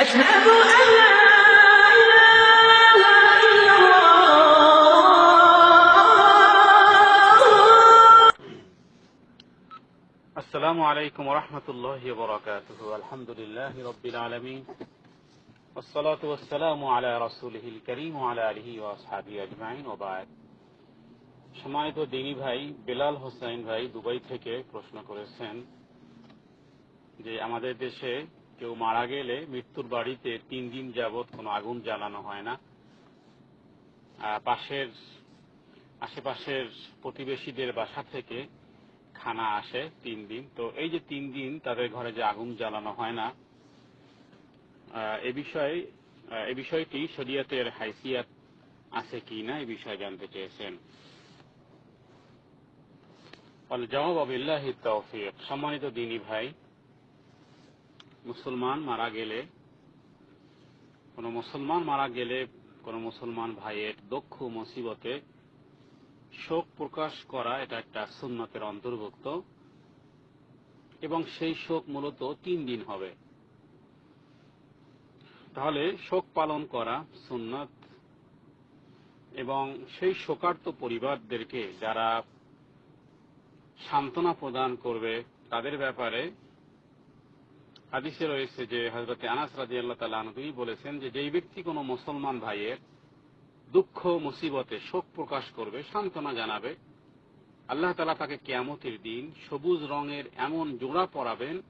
أشهد أن لا إله إلا الله السلام عليكم ورحمة الله وبركاته الحمد لله رب العالمين والصلاة والسلام على رسوله الكريم وعلى آله وأصحابه أجمعين وبعد সম্মানিত দিনী ভাই বেলাল হোসেন ভাই দুবাই থেকে প্রশ্ন করেছেন যে আমাদের দেশে কেউ মারা গেলে মৃত্যুর বাড়িতে তিন দিন যাবৎ কোনো আগুন জ্বালানো হয় না। পাশের, আশেপাশের প্রতিবেশীদের বাসা থেকে খানা আসে তিন দিন। তো এই যে তিন দিন তাদের ঘরে যে আগুন জ্বালানো হয় না এ বিষয়ে এ বিষয়টি শরীয়তের হাইসিয়াত আছে কি না এই বিষয়ে জানতে চেয়েছেন। জবাব আবিল্লাহ তৌফিক, সম্মানিত দিনী ভাই মুসলমান মারা গেলে, কোন মুসলমান মারা গেলে, কোন মুসলমান ভাইয়ের দক্ষ মুসিবতে শোক প্রকাশ করা এটা একটা সুন্নতের অন্তর্ভুক্ত। এবং সেই শোক মূলত তিন দিন হবে। তাহলে শোক পালন করা সুন্নত। এবং সেই শোকার্ত পরিবারদেরকে যারা সান্ত্বনা প্রদান করবে, তাদের ব্যাপারে হাদিসে রয়েছে যে হজরত আনাস রাজি আল্লাহ তালা তিনি বলেছেন যে যেই ব্যক্তি কোনো মুসলমান ভাইয়ের দুঃখ, মুসিবতে শোক প্রকাশ করবে, সান্ত্বনা জানাবে, আল্লাহ তালা তাকে কেয়ামতের দিন সবুজ রঙের এমন জোড়া পরাবেন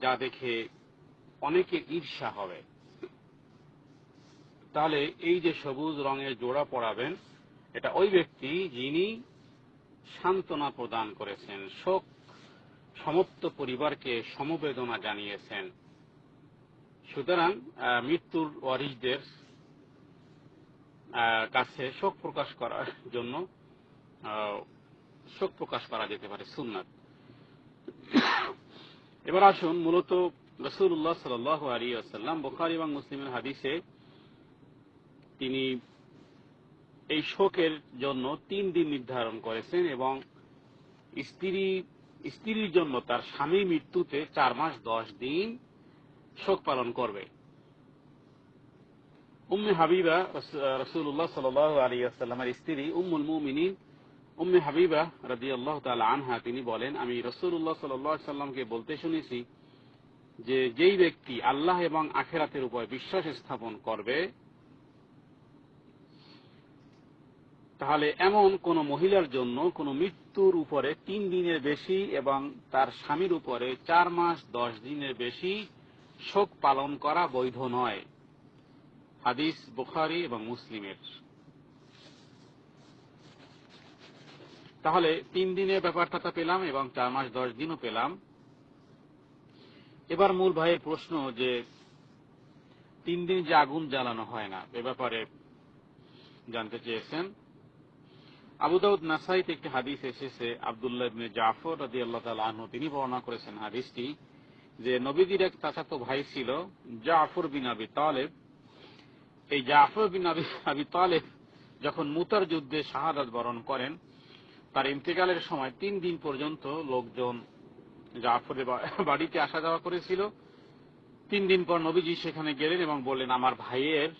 যা দেখে অনেকে ঈর্ষা হবে। তাহলে এই যে সবুজ রঙের জোড়া পরাবেন, এটা ওই ব্যক্তি যিনি সান্ত্বনা প্রদান করেছেন, শোক সমস্ত পরিবারকে সমবেদনা জানিয়েছেন। সুতরাং মৃত্যুর ওয়ারিসদের কাছে শোক প্রকাশ করার জন্য শোক প্রকাশ করা যেতে পারে, সুন্নাত। এবার আসুন মূলত রসুল্লাহ সাল আলী আসাল্লাম বোখারি এবং মুসলিমের হাদিসে তিনি এই শোকের জন্য তিন দিন নির্ধারণ করেছেন এবং স্ত্রী স্ত্রীর জন্য তার স্বামী মৃত্যুতে চার মাস, দশ দিন শোক পালন করবে। উম্মে হাবিবা রসুল্লাহ সাল আলী আসাল্লামের স্ত্রী উম্মুল মুমিনিন উম্মে হাবিবা রাজি আল্লাহ আনহা, তিনি বলেন, আমি রসুল্লাহ সাল্লাহ সাল্লামকে বলতে শুনেছি যে যেই ব্যক্তি আল্লাহ এবং আখেরাতের উপর বিশ্বাস স্থাপন করবে তাহলে এমন কোন মহিলার জন্য কোন মৃত্যুর উপরে তিন দিনের বেশি এবং তার স্বামীর উপরে চার মাস, দশ দিনের বেশি শোক পালন করা বৈধ নয়। হাদিস বুখারি এবং মুসলিমের। তাহলে তিন দিনের ব্যাপারটা পেলাম এবং চার মাস, দশ দিনও পেলাম। এবার মূল ভাইয়ের প্রশ্ন যে তিন দিন যে আগুন জ্বালানো হয় না, এ ব্যাপারে জানতে চেয়েছেন। আবু দাউদ নাসাইতে একটি হাদিস এসেছে, আবদুল্লাহ ইবনে জাফর রাদি আল্লাহ তালা আনহু, তিনি বর্ণনা করেছেন হাদিসটি যে নবীদের এক চাচাতো ভাই ছিল জাফর বিন আবি তালেব। এই জাফর বিন আবি আবি তালেব যখন মুতার যুদ্ধে শাহাদাত বরণ করেন, তার ইন্তেকালের সময় তিন দিন পর্যন্ত লোকজন জাফরের বাড়িতে আসা যাওয়া করেছিল। তিন দিন পর নবীজি সেখানে গেলেন এবং বললেন, আমার ভাইয়ের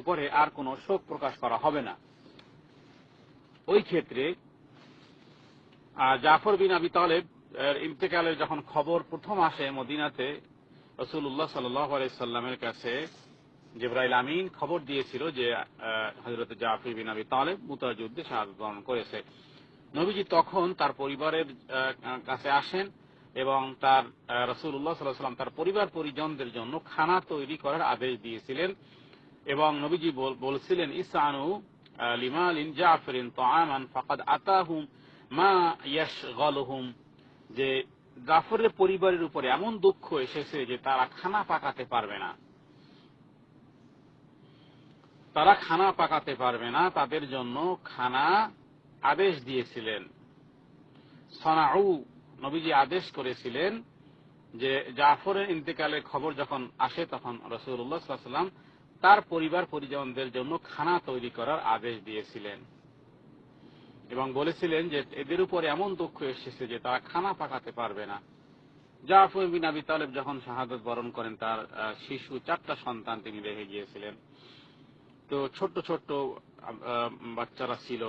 উপরে আর কোনো শোক প্রকাশ করা হবে না। ওই ক্ষেত্রে জাফর বিন আবি তালেব ইন্তেকালের যখন খবর প্রথম আসে মদিনাতে রসুল্লাহ সাল্লামের কাছে, জিব্রাইল আমিন খবর দিয়েছিল যে হজরত জাফর বিন আবি তালেব মুতার যুদ্ধে শাহাদত বরণ করেছে। নবীজি তখন তার পরিবারের কাছে আসেন এবং তার রসুল রসুল্লাহ সাল্লাম তার পরিবার পরিজনদের জন্য খানা তৈরি করার আদেশ দিয়েছিলেন এবং নবীজি বলছিলেন ইসানু লিমালিন জাফরিন তাআমান ফাকাদ আতাহুম মা ইয়াশগালুহুম। যে জাফরের পরিবারের উপরে এমন দুঃখ এসেছে যে তারা খানা পাকাতে পারবে না। তারা খানা পাকাতে পারবে না, তাদের জন্য খানা আদেশ দিয়েছিলেন। সনাউ, নবীজি আদেশ করেছিলেন যে জাফরের ইন্তেকালের খবর যখন আসে তখন রসুল্লাহ সাল্লাম তার পরিবার পরিজনদের জন্য খানা তৈরি করার আদেশ দিয়েছিলেন এবং বলেছিলেন যে এদের উপর এমন দুঃখ এসেছে যে তারা খানা পাকাতে পারবে না। জাফর বিন আবি তালেব যখন শাহাদত বরণ করেন, তার শিশু চারটা সন্তান তিনি রেখে গিয়েছিলেন। তো ছোট্ট ছোট্ট বাচ্চারা ছিল।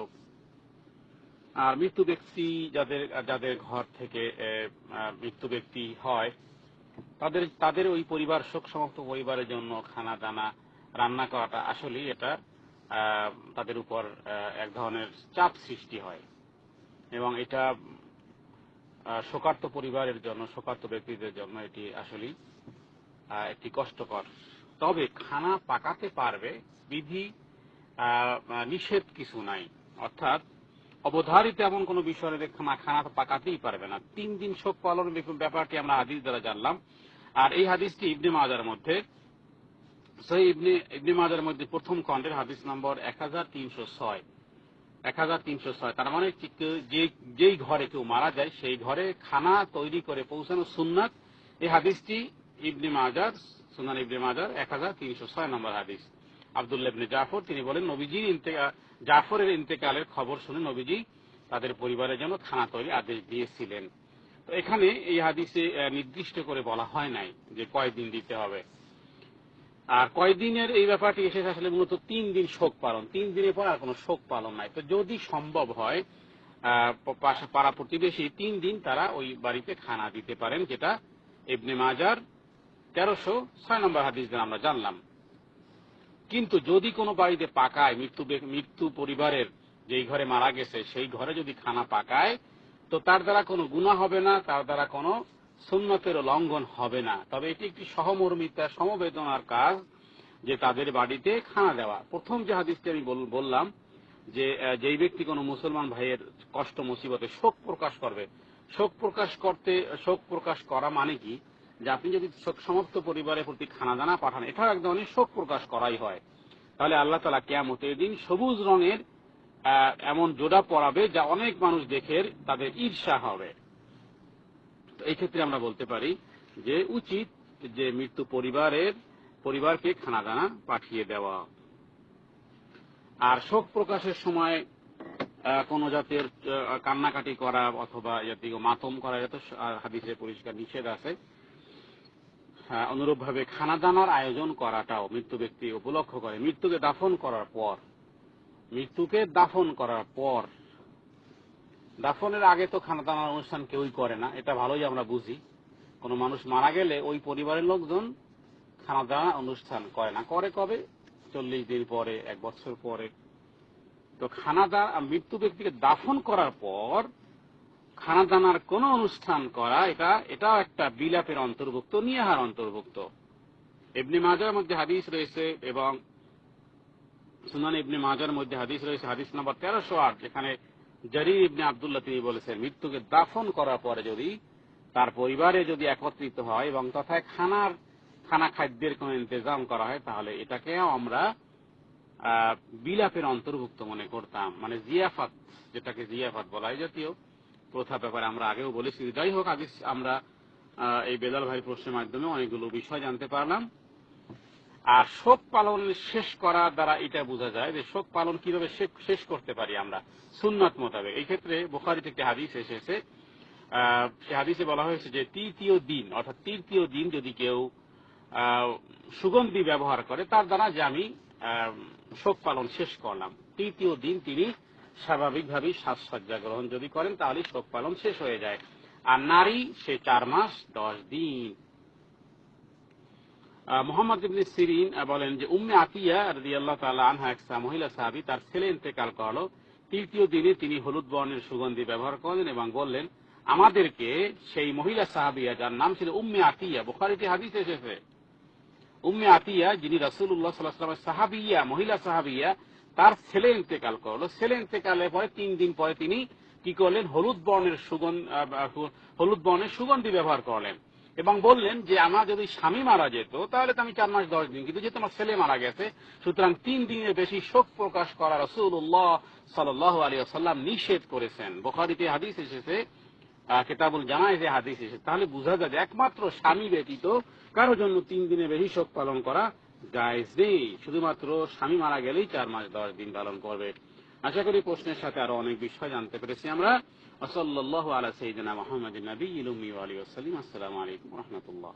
আর মৃত্যু ব্যক্তি যাদের যাদের ঘর থেকে মৃত্যু ব্যক্তি হয়, তাদের তাদের ওই পরিবার শোক সমস্ত পরিবারের জন্য খানা দানা রান্না করাটা আসলে এটা তাদের উপর এক ধরনের চাপ সৃষ্টি হয়। এবং এটা শোকার্ত পরিবারের জন্য, শোকার্ত ব্যক্তিদের জন্য এটি আসলে একটি কষ্টকর। তবে খানা পাকাতে পারবে বিধি নিষেধ কিছু নাই। অর্থাৎ অবধারিত এমন কোন বিষয় খানা খানা পাকাতেই পারবে না। তিন দিন শোক পালন ব্যাপারটি আমরা হাদিস দ্বারা জানলাম। আর এই হাদিসটি ইবনে মাজার মধ্যে সেই ইবনে ইবনে মাজার মধ্যে প্রথম খণ্ডের হাদিস নম্বর এক হাজার তিনশো ছয়। এক হাজার তিনশো ছয়। তার মানে যে যেই ঘরে কেউ মারা যায়, সেই ঘরে খানা তৈরি করে পৌঁছানো সুন্নাত। এই হাদিসটি ইবনে মাজার, সুনান ইবনে মাজার, এক হাজার তিনশো ছয় নম্বর হাদিস। আবদুল্লাহ ইবনে জাফর, তিনি বলেন, নবীজির ইন্তেকা- জাফরের ইন্তেকালের খবর শুনে নবীজি তাদের পরিবারের জন্য খানা তৈরি আদেশ দিয়েছিলেন। তো এখানে এই হাদিসে নির্দিষ্ট করে বলা হয় নাই যে কয়দিন দিতে হবে। আর কয়দিনের এই ব্যাপারটি এসেছে আসলে মূলত তিন দিন শোক পালন। তিন দিনের পর আর কোনো শোক পালন নাই। তো যদি সম্ভব হয় পাড়া প্রতিবেশী তিন দিন তারা ওই বাড়িতে খানা দিতে পারেন, যেটা ইবনে মাজার তেরোশো ছয় নম্বর হাদিস আমরা জানলাম। কিন্তু যদি কোনো বাড়িতে পাকায়, মৃত্যু মৃত্যু পরিবারের যেই ঘরে মারা গেছে, সেই ঘরে যদি খানা পাকায়, তো তার দ্বারা কোনো গুণা হবে না, তার দ্বারা কোনো সুন্নতের লঙ্ঘন হবে না। তবে এটি একটি সহমর্মিতা, সমবেদনার কাজ যে তাদের বাড়িতে খানা দেওয়া। প্রথম যে হাদিসটি আমি বললাম যে যেই ব্যক্তি কোনো মুসলমান ভাইয়ের কষ্ট, মুসিবতে শোক প্রকাশ করবে, শোক প্রকাশ করতে, শোক প্রকাশ করা মানে কি? যে আপনি যদি শোক সমাপ্ত পরিবারের প্রতি খানা দানা পাঠান, এটাও এক ধরনের শোক প্রকাশ করাই হয়। তাহলে আল্লাহ তালা কেয়ামতের দিন সবুজ রঙের এমন জোড়া পড়াবে যা অনেক মানুষ দেখে তাদের ঈর্ষা হবে। এই ক্ষেত্রে আমরা বলতে পারি যে উচিত যে মৃত্যু পরিবারের পরিবারকে খানা দানা পাঠিয়ে দেওয়া। আর শোক প্রকাশের সময় কোন জাতের কান্নাকাটি করা অথবা জাতীয় মাতম করা এটা তো হাদিসে পরিষ্কার নিষেধ আছে। অনুরূপ ভাবে খানা দানার আয়োজন করাটাও মৃত্যু ব্যক্তি উপলক্ষ করে। মৃত্যুকে দাফন করার পর, মৃত্যুকে দাফন করার পর দাফনের আগে তো খানা দানার অনুষ্ঠান কেউই করে না, এটা ভালোই আমরা বুঝি। কোনো মানুষ মারা গেলে ওই পরিবারের লোকজন খানা দানা অনুষ্ঠান করে না। করে কবে? চল্লিশ দিন পরে, এক বছর পরে। তো খানা দানা মৃত্যু ব্যক্তিকে দাফন করার পর খানা দানার কোন অনুষ্ঠান করা, এটা, এটাও একটা বিলাপের অন্তর্ভুক্ত, নিয়াহার অন্তর্ভুক্ত। এমনি মাজার মধ্যে হাদিস রয়েছে এবং সুনান ইবনে মাজার মধ্যে হাদিস রয়েছে, হাদিস নাম্বার তেরোশো আট, যেখানে জারির ইবনে আবদুল্লাহ তিনি বলেছেন, মৃত্যুকে দাফন করার পরে যদি তার পরিবারে যদি একত্রিত হয় এবং তথায় খানার, খানা খাদ্যের কোন ইন্তজাম করা হয়, তাহলে এটাকেও আমরা বিলাপের অন্তর্ভুক্ত মনে করতাম। মানে জিয়াফাত, যেটাকে জিয়াফাত বলা হয় জাতীয় প্রথা ব্যাপারে আমরা আগেও বলেছি। যাই হোক আগে আমরা এই বেলাল ভাই প্রশ্নের মাধ্যমে অনেকগুলো বিষয় জানতে পারলাম। আর শোক পালন শেষ করার দ্বারা এটা বোঝা যায় যে শোক পালন কীভাবে শেষ- করতে পারি আমরা। সুন্নাত মোতাবেক। এই ক্ষেত্রে বোখারিতে একটি হাদিস এসেছে। সে হাদিসে বলা হয়েছে যে তৃতীয় দিন, অর্থাৎ তৃতীয় দিন যদি কেউ সুগন্ধি ব্যবহার করে, তার দ্বারা যে আমি শোক পালন শেষ করলাম। তৃতীয় দিন তিনি স্বাভাবিকভাবেই সাজসজ্জা গ্রহণ যদি করেন তাহলে শোক পালন শেষ হয়ে যায়। আর নারী, সে চার মাস, দশ দিন। মোহাম্মদ ইবনে সিরিন বলেন যে, উম্মে আতিয়া রাদিয়াল্লাহু তাআলা আনহা এক মহিলা সাহাবী, তার ছেলে ইন্তেকাল করল। তৃতীয় দিনে তিনি হলুদ বর্ণের সুগন্ধি ব্যবহার করলেন এবং বললেন, আমাদেরকে সেই মহিলা সাহাবিয়া, যার নাম ছিল উম্মে আতিয়া, বুখারীতে হাদিস এসেছে, উম্মে আতিয়া যিনি রাসূলুল্লাহ সাল্লাল্লাহু আলাইহি সাহাবিয়া, মহিলা সাহাবিয়া, তার ছেলে ইন্তেকাল করল। ছেলে ইন্তেকালের পরে তিন দিন পরে তিনি কি করলেন? হলুদ বর্ণের সুগন্ধ হলুদ বর্ণের সুগন্ধি ব্যবহার করলেন। এবং বললেন যে আমার যদি স্বামী মারা যেত, তাহলে তো আমি চার মাস দশ দিন। কিন্তু যেহেতু আমার ছেলে মারা গেছে, সুতরাং তিন দিনের বেশি শোক প্রকাশ করা রসুল্লাহ সাল্লাহ আলী সাল্লাম নিষেধ করেছেন। বোখারিতে হাদিস এসেছে কেতাবুল জানায় যে হাদিস এসেছে। তাহলে বোঝা যায় একমাত্র স্বামী ব্যতীত কারোর জন্য তিন দিনের বেশি শোক পালন করা জায়েজ নেই। শুধুমাত্র স্বামী মারা গেলেই চার মাস দশ দিন পালন করবে। আশা করি প্রশ্নের সাথে আরও অনেক বিষয় জানতে পেরেছি আমরা। ওসল্লাহ আলা সঈদিনা মোহাম্মদ নবী ইলুমি আলী ওসালিম আসসালামু আলাইকুম রহমতুল্লাহ।